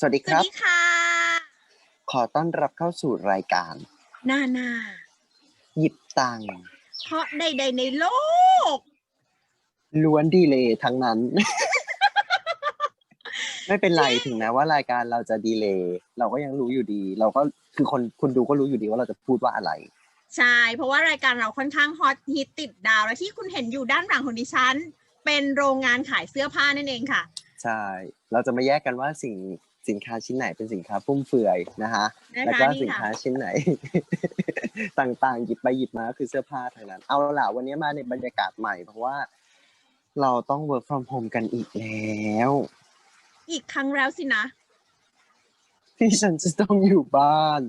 สวัสดีสควัสรับ ดีค่ะ ขอต้อนรับเข้าสู่รายการ หน้าหน้า หยิบตังค์เพราะใดๆในโลก ล้วนดีเลยทั้งนั้น ไม่เป็นไรถึงแม้ว่ารายการเราจะดีเลยเราก็ยังรู้อยู่ดี เราก็คือคนคุณดูก็รู้อยู่ดีว่าเราจะพูดว่าอะไร ใช่ เพราะว่ารายการเราค่อนข้างฮอตฮิตติดดาว และที่คุณเห็นอยู่ด้านหลังของดิฉัน เป็นโรงงานขายเสื้อผ้านั่นเองค่ะ ใช่ เราจะมาแยกกันว่าสิ่ง สินค้าชิ้นไหนเป็นสินค้าฟุ่มเฟือยนะคะนะแล้วคะก็นี่สินค่ะค้าชิ้นไหน ต่างๆ หยิบไปหยิบมาก็คือเสื้อผ้าทางนั้น เอาล่ะวันนี้มาในบรรยากาศใหม่เพราะว่า เราต้อง work from home กันอีกแล้ว อีกครั้งแล้วสินะ ที่ฉันจะต้องอยู่บ้าน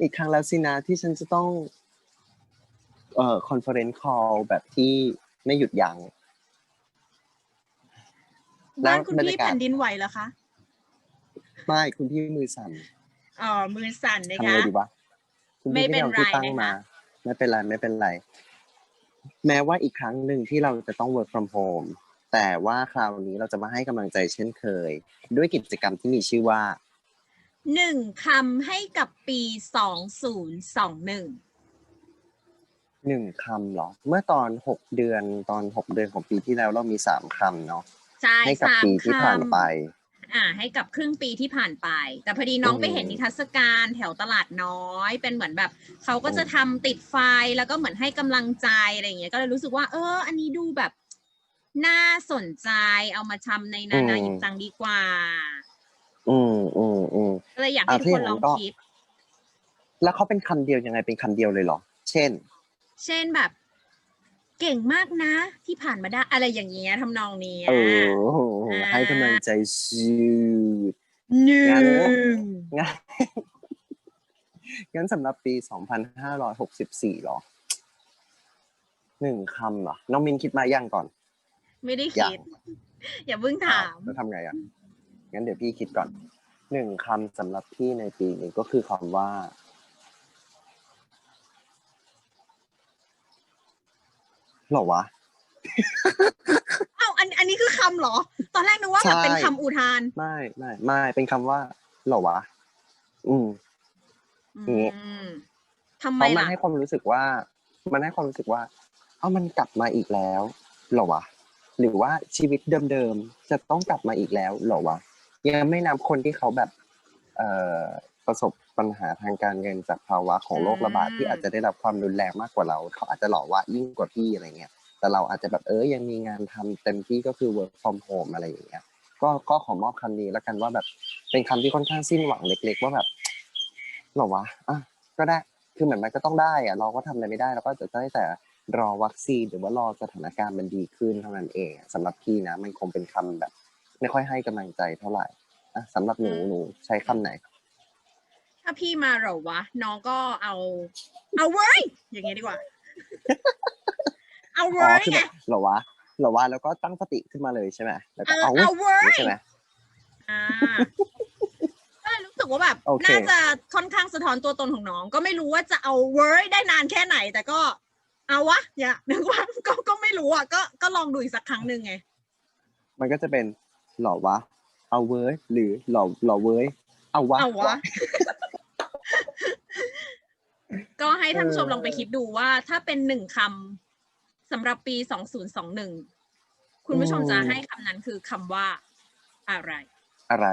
อีกครั้งแล้วสินะที่ฉันจะต้อง เอ่อคอนเฟอเรนซ์คอลแบบที่ไม่หยุดยัง้งแล้ว บ้านคุณบรรพี่ยากาศแผ่นดินไหวเหรอคะไม่คุณพี่มือสั่นอ๋อมือสั่นนะทำคะ ไงดีวะคุณไม่พี่เป็นไม่ได้เอาที่ไรตั้งนะคะมาไม่เป็นไรไม่เป็นไร แม้ว่าอีกครั้งหนึ่งที่เราจะต้อง work from home แต่ว่าคราวนี้เราจะมาให้กำลังใจเช่นเคย ด้วยกิจกรรมที่มีชื่อว่า หนึ่งคำให้กับปีสองศูนย์สองหนึ่งหนึ่งคำเหรอ เมื่อตอนหกเดือนตอนหกเดือนของปีที่แล้วเรามีสามคำเนาะ ใช่ให้กับสามปีที่คำผ่านไป อ่า ให้กับครึ่งปีที่ผ่านไป แต่พอดีน้องอืมไปเห็นนิทรรศการแถวตลาดน้อย เป็นเหมือนแบบเขาก็อืมจะทำติดไฟแล้วก็เหมือนให้กำลังใจอะไรอย่างเงี้ยก็เลยรู้สึกว่า เออ อันนี้ดูแบบน่าสนใจเอามาทำในนานาหยิบตังค์ดีกว่า อืมอืมอืมก็เลยอยากให้อะทุกคนถ้าอย่างนั้ลองนก็คิดแล้วเขาเป็นคำเดียวยังไงเป็นคำเดียวเลยเหรอ เช่น เช่นแบบ เก่งมากนะ ที่ผ่านมาได้อะไรอย่างเงี้ยทำนองเนี้ยเอออ่าให้กำลังใจชืดหนึ่งั้นงงั้นงั้นสำหรับปี 2564หรอหนึ่งคำเหรอ น้องมินคิดมายังก่อน ไม่ได้ยังคิด อย่าเพิ่งถามแล้วทำไงอะ งั้นเดี๋ยวพี่คิดก่อน หนึ่งคำสำหรับพี่ในปีนี้ก็คือคำว่า หรอวะเอ้าอันอันนี้คือคำเหรอ ตอนแรกนึกว่าแบบใช่เป็นคำอุทาน ไม่ไม่ไม่เป็นคำว่าหรอวะ อืมอืนี่มทำไมเพราะมันล่ะให้ความรู้สึกว่า มันให้ความรู้สึกว่า เอ้ามันกลับมาอีกแล้วเหรอวะ หรือว่าชีวิตเดิมๆจะต้องกลับมาอีกแล้วเหรอวะยังไม่นับคนที่เขาแบบ เอ่อประสบ ปัญหาทางการเงินจากภาวะของโรคระบาดที่อาจจะได้รับความรุนแรงมากกว่าเรา เขาอาจจะหล่อวะยิ่งกว่าพี่อะไรเงี้ยแต่เราอาจจะแบบเออยังมีงานทำเต็มที่ก็คือ work from home อะไรอย่างเงี้ยก็ก็ขอมอบคำนี้แล้วกันว่าแบบเป็นคำที่ค่อนข้างสิ้นหวังเล็ก ๆ ว่าแบบเหรอวะอะก็ได้คือเหมือนมันก็ต้องได้อะเราก็ทำอะไรไม่ได้เราก็จะได้แต่รอวัคซีนหรือว่ารอสถานการณ์มันดีขึ้นเท่านั้นเองอะสำหรับพี่นะ มันคงเป็นคำแบบ ไม่ค่อยให้กำลังใจเท่าไหร่อะสำหรับหนูหนูใช้คำไหน ถ้าพี่มาเหรอวะ น้องก็เอา เอาเว้ย อย่างเงี้ยดีกว่า เอาอ๋เว้อยคือไงแบบเหรอวะเหรอวะแล้วก็ตั้งสติขึ้นมาเลยใช่ไหมแล้วเอก็อเอาเอาเว้ยใช่ไหม อ่าก็เลยรู้สึกว่าแบบโอเค น่าจะค่อนข้างสะท้อนตัวตนของน้อง ก็ไม่รู้ว่าจะเอาเว้ยได้นานแค่ไหน แต่ก็เอาวะอย่านึกว่าก็ก็ไม่รู้อะก็ก็ลองดูอีกสักครั้งหนึ่งไง มันก็จะเป็นเหรอวะ เอาเว้ยหรือหรอหรอเว้ยเอาวะเอาวะ ก็ให้ท่านผู้ชมเออลองไปคิดดูว่า ถ้าเป็นหนึ่งคำสำหรับปีสองศูนย์สองหนึ่งคุณผู้ชมจะให้คำนั้นคือคำว่าอะไร อะไร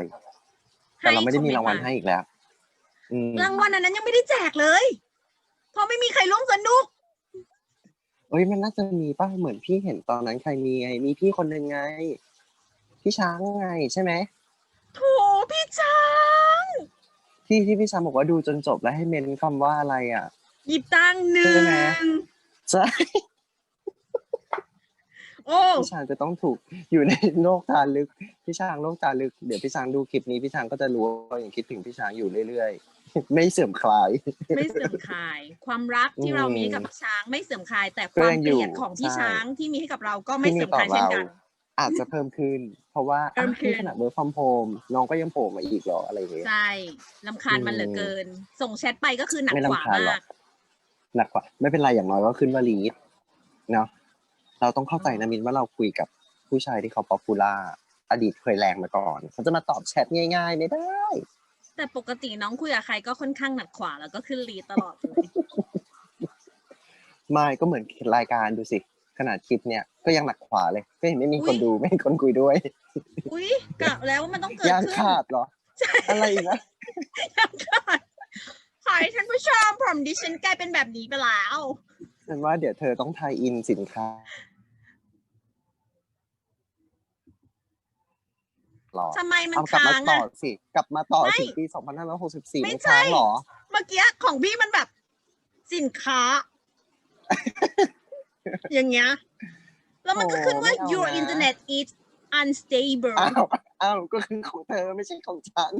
แต่เราไม่ได้มีรางวัลคอให้เนต์อีกแล้วอืมรางวัลอันนั้นยังไม่ได้แจกเลย เพราะไม่มีใครร่วมสนุกเอ้ยมันน่าจะมีป่ะเหมือนพี่เห็นตอนนั้นใครมีไงมีพี่คนหนึ่งไง พี่ช้างไงใช่ไหมโถพี่ช้าง ที่ที่พี่ช้างบอกว่าดูจนจบแล้วให้เมนคำว่าอะไรอะ หยิบตังค์หนึ่ใช่ไหม งใช่โอ้ พี่ช้างจะต้องถูกอยู่ในโลกตาลึกพี่ช้างโลกตาลึกเดี๋ยวพี่ช้างดูคลิปนี้พี่ช้างก็จะรู้ว่าอย่างคิดถึงพี่ช้างอยู่เรื่อยๆ ไม่เสื่อมคลาย ไม่เสื่อมคลาย ความรักที่อืมเรามีให้กับพี่ช้างไม่เสื่อมคลาย แต่คก็วามยังเกอยู่ลียดของพี่ใช่ช้างที่มีให้กับเราก็ไม่ที่มีเสื่อมต่อคลายเช่นเรากัน อาจจะเพิ่มขึ้น เพราะว่าเพิ่มขึ้นอะขนาดเบอร์ฟอมโฮมน้องก็ยังโผล่มาอีกเหรออะไรอย่างเงี้ย ใช่ลำคาญมันเหลือเกิน ส่งแชทไปก็คือหนักไม่กว่าลำคาญหรอมากก หนักกว่าไม่เป็นไรอย่างน้อยก็ขึ้นว่าลีดเนาะเราต้องเข้าใจนะมินว่าเราคุยกับผู้ชายที่เขาป๊อปปูล่าอดีตเคยแรงมาก่อน เขาจะมาตอบแชทง่ายๆไม่ได้ แต่ปกติน้องคุยกับใครก็ค่อนข้างหนักขวาแล้วก็ขึ้นลีดตลอดเลย ไม่ก็เหมือนรายการดูสิ ขนาดคลิปเนี่ย ก็ยังหนักขวาเลยก็เห็นไม่มีคนอุ๊ยดูไม่มีคนคุยด้วย อุ้ยกะแล้วว่ามันต้องเกิดยางขึ้นขาดเหรออะไรอีกนะยังขาดขอให้ท่านผู้ชมผมดิฉันกลายเป็นแบบนี้ไปแล้วฉันว่าเดี๋ยวเธอต้องทายอินสินค้าหรอทำไมมันเอากลับค้ามาต่งอะอสิ กลับมาต่อไม่ถึงปี2564ไม่ไม่ใช่ ค้างหรอ เมื่อกี้ของพี่มันแบบสินค้า อย่างเงี้ย แล้วมันก็ขึ้นว่า โอ้ไม่เอา your นะ internet is unstable อ้าวอ้าวก็คือของเธอไม่ใช่ของฉัน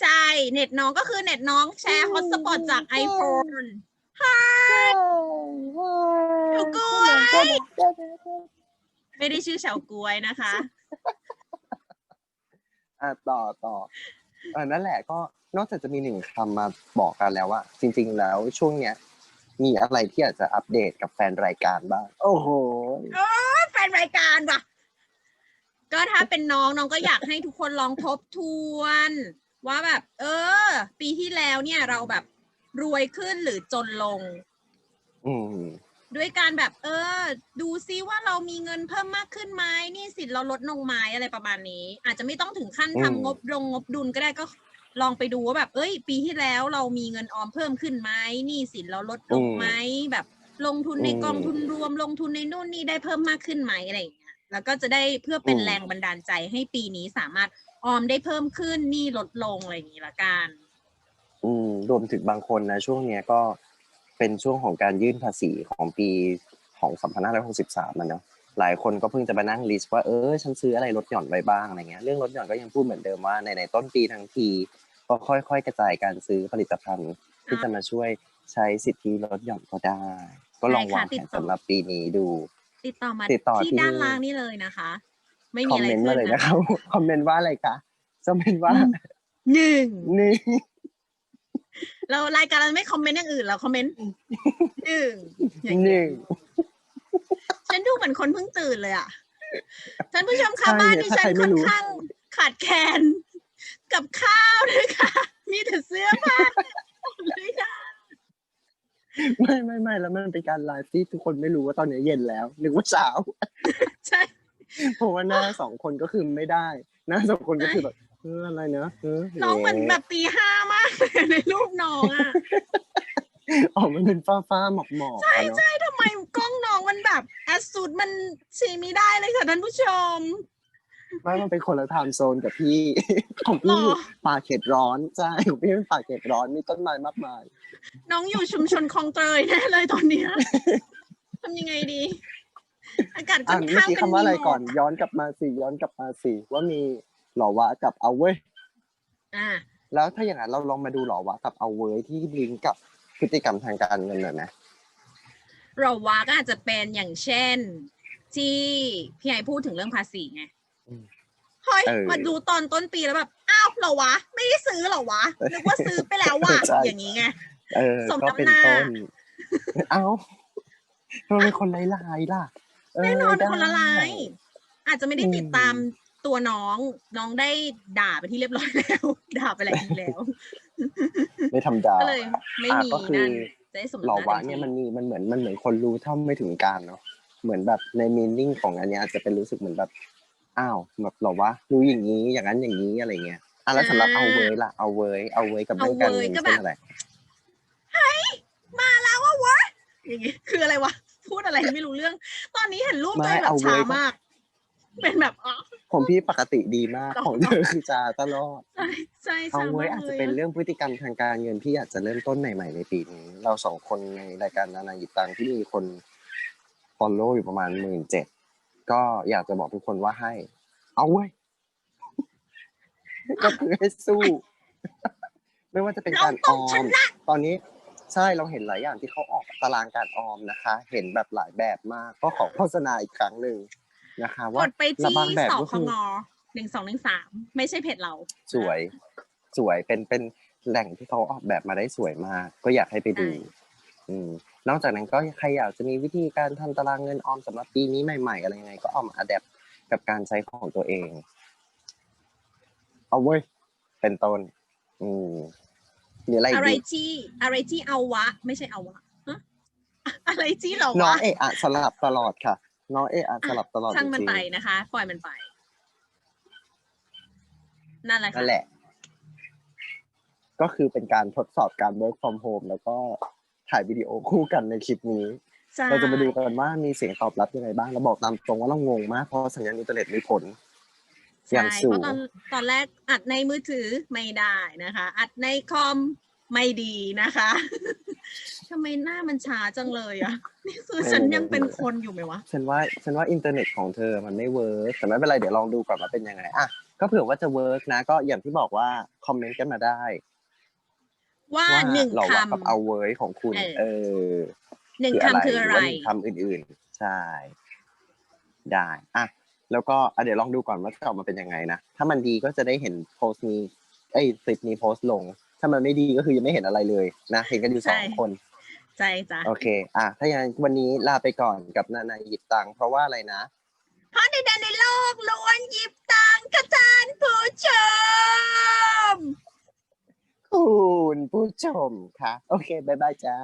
ใช่ เน็ตน้องก็คือเน็ตน้องแชร์ฮอตสปอตจาก iPhone หนูกล้วย ไม่ได้ชื่อเฉาก๊วยนะคะ อะต่อต่อเออนั่นแหละก็นอกจากจะมีหนึ่งคำมาบอกกันแล้วว่า จริง ๆ แล้วช่วงเนี้ย มีอะไรที่อยากจะอัปเดตกับแฟนรายการบ้าง โอ้โห แฟนรายการว่ะ ก็ถ้าเป็นน้องน้องก็อยากให้ทุกคนลองทบทวน ว่าแบบ เออ ปีที่แล้วเนี่ยเราแบบรวยขึ้นหรือจนลง อืมด้วยการแบบ เออ ดูซิว่าเรามีเงินเพิ่มมากขึ้นไหมหนี่สินเราลดลงไหมอะไรประมาณนี้ อาจจะไม่ต้องถึงขั้นอืมทำงบลงงบดุลก็ได้ก็ลองไปดูว่าแบบ เอ้ย ปีที่แล้วเรามีเงินออมเพิ่มขึ้นไหมหนี่สินเราลดลงไหมแบบ ลงทุนในกองทุนรวม ลงทุนในนู่นนี่ได้เพิ่มมากขึ้นไหมอะไรอย่างเงี้ยแล้วก็จะได้เพื่อเป็นแรงบันดาลใจให้ปีนี้สามารถออมได้เพิ่มขึ้นหนี่ลดลงอะไรอย่างนี้ละกัน อืมรวมถึงบางคนนะช่วงเนี้ยก็เป็นช่วงของการยื่นภาษีของปีของ2563มันเนาะหลายคนก็เพิ่งจะมานั่งลิสต์ว่าเออฉันซื้ออะไรลดหย่อนไว้บ้างอะไรเงี้ยเรื่องลดหย่อนก็ยังพูดเหมือนเดิมว่าในในต้นปีทั้งทีก็ค่อย ๆ กระจายการซื้อผลิตภัณฑ์ที่จะมาช่วยใช้สิทธิลดหย่อนก็ได้ ก็ลองวางแผนสำหรับปีนี้ดู ติดต่อมาติดต่อที่ที่ด้านล่างนี่เลยนะคะ ไม่คมีอมอะไรเมนต์ขึ้มานเลยนะนะครับคอมเมนต์ว่าอะไรคะคอมเมนต์ว่าหนึ่งนี่เรารายการเราไม่คอมเมนต์อย่างอื่นเราคอมเมนต์หนึ่งอย่างหเงี้ยนึ่งฉันดูเหมือนคนเพิ่งตื่นเลยอะท่านผู้ชมใช่คะบ้านเนี่ยดิถ้าฉัใครนไม่ค่อนรู้ข้างขาดแคลนกับข้าวนะคะมีแต่เสื้อผ้าเลยนะ ไม่ไม่ไม่แล้วมันเป็นการไลฟ์ที่ทุกคนไม่รู้ว่าตอนนี้เย็นแล้วนึกว่าเช้าใช่เพราะว่าหน้าสองคนก็คือไม่ได้หน้าสองคนก็คือแบบเอออะไรเนอะเออน้องเหมือนแบบตีห้ามากเลยในรูปน้องอะอ๋อมันเป็นฟ้าฟ้าๆหมอกหมอกใช่เนาะใช่ทำไมกล้องน้องมันแบบแอดซูดมันชีไม่ได้เลยค่ะท่านผู้ชม ไม่มันเป็นคนละไทม์โซนกับพี่ ของพี่หรอป่าเขตร้อนใช่ของพี่เป็นป่าเขตร้อนมีต้นไม้มากมาย น้องอยู่ชุมชนคลองเตยแน่เลยตอนเนี้ยทำยังไงดี อากาศค่อ่าอนเมื่อข้างกี้เป็นคำว่าอะไรมีหมก่อน ย้อนกลับมาสิย้อนกลับมาสิว่ามีหล่อวะกับเอาเว้ยอ่าแล้วถ้าอย่างนั้นเราลองมาดูหล่อวะกับเอาเว้ยที่ลิงก์กับพฤติกรรมทางการเงินหน่อยไหมเราว่าก็อาจจะเป็นอย่างเช่น ที่พี่ไอพูดถึงเรื่องภาษีไง เฮ้ยมาดูตอนต้นปีแล้วแบบ อ้าวเหรอวะ ไม่ได้ซื้อเหรอวะนึกว่าซื้อไปแล้วว่ะอย่างนี้ไง เออ สมก็เป็นน้ำหน้า ต้น เอ้าเราเป็นคนไร้ายๆล่ะเแน่นอนเป็นคนละได้ลายอาจจะไม่ได้อืมติดตามตัวน้องน้องได้ด่าไปที่เรียบร้อยแล้ว ด่าไปหลายทีแล้ว ไม่ธรรมดา ก็เลยไม่มีอะก็คือ นั่นจะได้สมหล่อน้ำหวะน้าเนี่ยต็มันที่มีมันเหมือนมันเหมือนคนรู้เท่าไม่ถึงการเนาะเหมือนแบบในมีนิ่งของอันเนี้ยอาจจะเป็นรู้สึกเหมือนแบบ อ้าวแบบหล่อวะรู้อย่างนี้อย่างนั้นอย่างนี้อะไรเงี้ยอะแล้วสำหรับเอาเว้ยล่ะเอาเว้ยเอาเว้ยกับเรื่องการเงินเอาเว้ยก็เช่นแบบอะไรมาแล้วว่าวะอย่างงี้คืออะไรวะพูดอะไรไม่รู้เรื่อง ตอนนี้เห็นรูปตัวเองแบบช้ามาก เป็นแบบอ๋อของพี่ปกติดีมากอ๋อของเธอคือจาตลอดใช่ใช่เอาช้าเว้ยมากอาจเลจะยเป็นเรื่องพฤติกรรมทางการเงินพี่อาจจะเริ่มต้นใหม่ๆในปีนี้ เราสองคนในรายการนานาหยิบตังค์ที่มีคนฟอลโล่อยู่ประมาณหมื่นเจ็ด ก็อยากจะบอกทุกคนว่าให้ เอาเว้ยก็คือให้สู้ ไม่ว่าจะเป็นเราการอต้องอชมนะตอนนี้ใช่เราเห็นหลายอย่างที่เขาออกตารางการออมนะคะ เห็นแบบหลายแบบมากก็ขอโฆษณาอีกครั้งหนึ่งนะคะกว่าดไปและที่บางแบบสก็คคืองหนึ่งสองหนึ่งสามไม่ใช่เพจเรา สวยสวยเป็นเป็นแหล่งที่เขาออกแบบมาได้สวยมาก ก็อยากให้ไปดูใช่อืม นอกจากนั้นก็ใครอยากจะมีวิธีการทำตารางเงินออมสำหรับปีนี้ใหม่ ๆ อะไรยังไง ก็เอามาอัดแอปกับการใช้ของตัวเอง เอาเว้ย เป็นต้น อืมหรืออะไรอีอะไรกดีที่อะไรที่เอาวะ ไม่ใช่เอาวะฮะอะไรที่เราน้องวะเอะอะสลับตลอดค่ะ น้องเอะอะสลับตลอดช่างมันจริงไปนะคะ ปล่อยมันไป นั่นแหละๆค่ะนั่นแหละ ก็คือเป็นการทดสอบการ work from home แล้วก็ ถ่ายวิดีโอคู่กันในคลิปนี้ใช่เราจะมาดูกันว่ามีเสียงตอบรับยังไงบ้างเราบอกตามตรงว่าเรางงมากเพราะสัญญาณอินเทอร์เน็ตมีผลอย่างใช่สูเพงราะตอนตอนแรกอัดในมือถือไม่ได้นะคะ อัดในคอมไม่ดีนะคะทำไมหน้ามันช้าจังเลยอะนี่คือฉันยังเป็นคนอยู่ไหมวะฉันว่าฉันว่าอินเทอร์เน็ตของเธอมันไม่เวิร์กแต่ไม่เป็นไรเดี๋ยวลองดูก่อนว่าเป็นยังไงอะก็เผื่อว่าจะเวิร์กนะ ก็อย่างที่บอกว่าคอมเมนต์กันมาได้ ว่าว่าหนึ่งเราคว่ากับเอาเวิร์กของคุณ เออเออำหนึ่งคำคืออะไรหว่าหนึ่งคำอื่นๆ ใช่ ได้อะแล้วก็อะเดี๋ยวลองดูก่อนว่าจะออกมาเป็นยังไงนะ ถ้ามันดีก็จะได้เห็นโพสต์นี้เอ้ยคลิปนี้โพสต์ลง ถ้ามันไม่ดีก็คือยังไม่เห็นอะไรเลยนะเห็นกันอยู่สองใช่คนใช่จ้ะโอเค อะถ้าอย่างนั้นวันนี้ลาไปก่อนกับนานาหยิบตังค์เพราะว่าอะไรนะเพราะในแดนในโลกล้วนหยิบตังค์กระจานผู้ชม คุณผู้ชมค่ะ โอเค บ๊ายบายจ้า